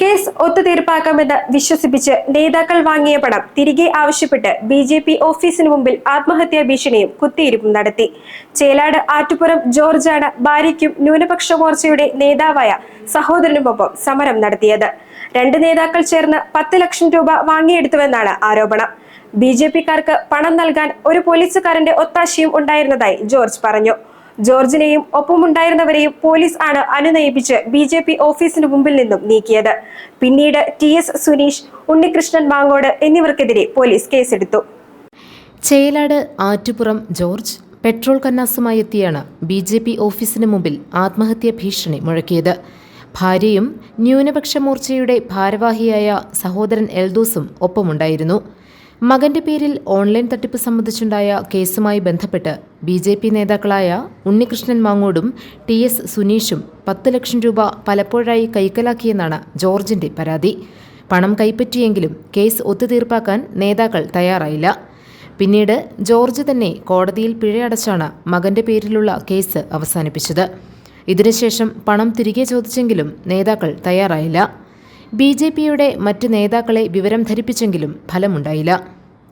Case ഒത്തുതീർപ്പാക്കാമെന്ന് വിശ്വസിപ്പിച്ച് നേതാക്കൾ വാങ്ങിയ പണം തിരികെ ആവശ്യപ്പെട്ട് ബി ജെ പി ഓഫീസിന് മുമ്പിൽ ആത്മഹത്യാ ഭീഷണിയും കുത്തിയിരിപ്പും നടത്തി. ചേലാട് ആറ്റുപുറം ജോർജാണ് ഭാര്യയ്ക്കും ന്യൂനപക്ഷ മോർച്ചയുടെ നേതാവായ സഹോദരനുമൊപ്പം സമരം നടത്തിയത്. രണ്ട് നേതാക്കൾ ചേർന്ന് പത്ത് ലക്ഷം രൂപ വാങ്ങിയെടുത്തുവെന്നാണ് ആരോപണം. ബി ജെ പിക്കാർക്ക് പണം നൽകാൻ ഒരു പോലീസുകാരന്റെ ഒത്താശയും ഉണ്ടായിരുന്നതായി ജോർജ് പറഞ്ഞു. ജോർജിനെയും ഒപ്പമുണ്ടായിരുന്നവരെയും പോലീസ് ആണ് അനുനയിപ്പിച്ച് ബി ജെ പി ഓഫീസിന് മുമ്പിൽ നിന്നും നീക്കിയത്. പിന്നീട് ടി എസ് സുനീഷ് ഉണ്ണികൃഷ്ണൻ മാങ്ങോട് എന്നിവർക്കെതിരെ പോലീസ് കേസെടുത്തു. ചേലാട് ആറ്റുപുറം ജോർജ് പെട്രോൾ കന്നാസുമായി എത്തിയാണ് ബി ജെ പി ഓഫീസിന് മുമ്പിൽ ആത്മഹത്യാ ഭീഷണി മുഴക്കിയത്. ഭാര്യയും ന്യൂനപക്ഷ മോർച്ചയുടെ ഭാരവാഹിയായ സഹോദരൻ എൽദോസും ഒപ്പമുണ്ടായിരുന്നു. മകന്റെ പേരിൽ ഓൺലൈൻ തട്ടിപ്പ് സംബന്ധിച്ചുണ്ടായ കേസുമായി ബന്ധപ്പെട്ട് ബി ജെ പി നേതാക്കളായ ഉണ്ണികൃഷ്ണൻ മാങ്ങോടും ടി എസ് സുനീഷും പത്ത് ലക്ഷം രൂപ പലപ്പോഴായി കൈക്കലാക്കിയെന്നാണ് ജോർജിന്റെ പരാതി. പണം കൈപ്പറ്റിയെങ്കിലും കേസ് ഒത്തുതീർപ്പാക്കാൻ നേതാക്കൾ തയ്യാറായില്ല. പിന്നീട് ജോർജ് തന്നെ കോടതിയിൽ പിഴയടച്ചാണ് മകന്റെ പേരിലുള്ള കേസ് അവസാനിപ്പിച്ചത്. ഇതിനുശേഷം പണം തിരികെ ചോദിച്ചെങ്കിലും നേതാക്കൾ തയ്യാറായില്ല. ബി ജെ പിയുടെ മറ്റ് നേതാക്കളെ വിവരം ധരിപ്പിച്ചെങ്കിലും ഫലമുണ്ടായില്ല.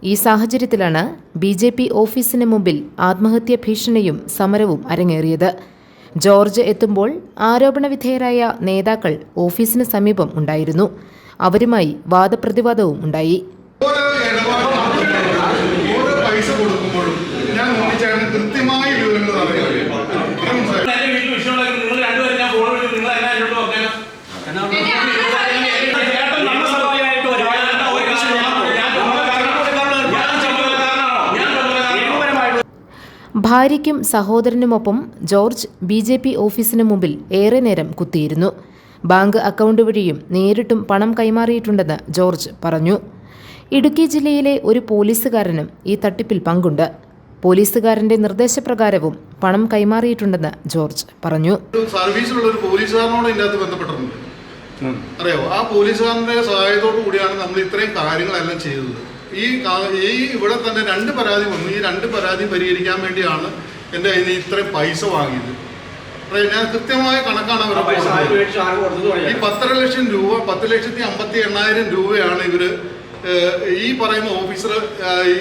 ഈ സാഹചര്യത്തിലാണ് ബി ജെ പി ഓഫീസിന് മുമ്പിൽ ആത്മഹത്യാ ഭീഷണിയും സമരവും അരങ്ങേറിയത്. ജോർജ് എത്തുമ്പോൾ ആരോപണവിധേയരായ നേതാക്കൾ ഓഫീസിന് സമീപം ഉണ്ടായിരുന്നു. അവരുമായി വാദപ്രതിവാദവും ഉണ്ടായി. ഭാര്യയ്ക്കും സഹോദരനുമൊപ്പം ജോർജ് ബി ജെ പി ഓഫീസിന് മുമ്പിൽ ഏറെ നേരം കുത്തിയിരുന്നു. ബാങ്ക് അക്കൗണ്ട് വഴിയും നേരിട്ടും പണം കൈമാറിയിട്ടുണ്ടെന്ന് ജോർജ് പറഞ്ഞു. ഇടുക്കി ജില്ലയിലെ ഒരു പോലീസുകാരനും ഈ തട്ടിപ്പിൽ പങ്കുണ്ട്. പോലീസുകാരന്റെ നിർദ്ദേശപ്രകാരവും പണം കൈമാറിയിട്ടുണ്ടെന്ന് ജോർജ് പറഞ്ഞു. ഒരു സർവീസിലുള്ള ഒരു പോലീസുകാരനോട് ഇതിന്റെ ബന്ധപ്പെട്ടിട്ടുണ്ട്. അറിയോ ആ പോലീസുകാരന്റെ സഹായത്തോടു കൂടിയാണ് നമ്മൾ ഇത്രയും കാര്യങ്ങളെല്ലാം ചെയ്തത്. ഈ ഈ ഇവിടെ തന്നെ രണ്ട് പരാതി വന്നു. ഈ രണ്ട് പരാതി പരിഹരിക്കാൻ വേണ്ടിയാണ് എന്റെ കയ്യിൽ നിന്ന് ഇത്രയും പൈസ വാങ്ങിയത്. ഞാൻ കൃത്യമായ കണക്കാണ് അവർ ഈ പത്തര ലക്ഷം രൂപ പത്ത് ലക്ഷത്തി അമ്പത്തി എണ്ണായിരം രൂപയാണ് ഇവർ ഈ പറയുന്ന ഓഫീസർ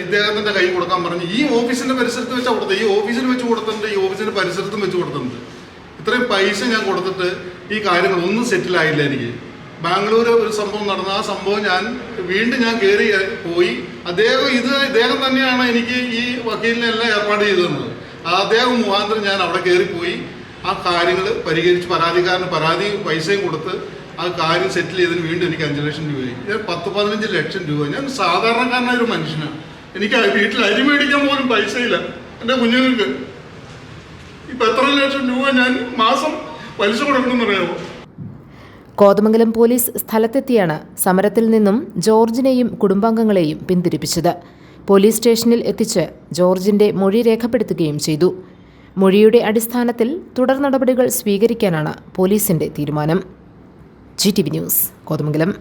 ഇദ്ദേഹത്തിന്റെ കൈ കൊടുക്കാൻ പറഞ്ഞു. ഈ ഓഫീസിന്റെ പരിസരത്ത് വെച്ചാൽ കൊടുത്തത്. ഈ ഓഫീസിൽ വെച്ച് കൊടുത്തിട്ടുണ്ട് ഈ ഓഫീസിന്റെ പരിസരത്തും വെച്ച് കൊടുത്തിട്ടുണ്ട്. ഇത്രയും പൈസ ഞാൻ കൊടുത്തിട്ട് ഈ കാര്യങ്ങളൊന്നും സെറ്റിൽ ആയില്ല എനിക്ക്. ബാംഗ്ലൂർ ഒരു സംഭവം നടന്നു ആ സംഭവം ഞാൻ വീണ്ടും ഞാൻ കയറി പോയി. അദ്ദേഹം ഇത് ഇദ്ദേഹം തന്നെയാണ് എനിക്ക് ഈ വക്കീലിനെല്ലാം ഏർപ്പാട് ചെയ്തു തന്നത്. അദ്ദേഹം മുഖാന്തരം ഞാൻ അവിടെ കയറിപ്പോയി ആ കാര്യങ്ങൾ പരിഹരിച്ച് പരാതിക്കാരന് പരാതി പൈസയും കൊടുത്ത് ആ കാര്യം സെറ്റിൽ ചെയ്തതിന് വീണ്ടും എനിക്ക് അഞ്ച് ലക്ഷം രൂപയായി. ഞാൻ പത്ത് പതിനഞ്ച് ലക്ഷം രൂപ. ഞാൻ സാധാരണക്കാരനായ ഒരു മനുഷ്യനാണ് എനിക്ക് വീട്ടിൽ അരി മേടിക്കാൻ പോലും പൈസയില്ല. എന്റെ കുഞ്ഞുങ്ങൾക്ക് ഇപ്പം എത്ര ലക്ഷം രൂപ ഞാൻ മാസം പലിശ കൊടുക്കണമെന്നറിയാമോ കോതമംഗലം പോലീസ് സ്ഥലത്തെത്തിയാണ് സമരത്തിൽ നിന്നും ജോർജിനെയും കുടുംബാംഗങ്ങളെയും പിന്തിരിപ്പിച്ചത്. പോലീസ് സ്റ്റേഷനിൽ എത്തിച്ച് ജോർജിന്റെ മൊഴി രേഖപ്പെടുത്തുകയും ചെയ്തു. മൊഴിയുടെ അടിസ്ഥാനത്തിൽ തുടർ നടപടികൾ സ്വീകരിക്കാനാണ് പോലീസിന്റെ തീരുമാനം. G T V news Kothamangalam.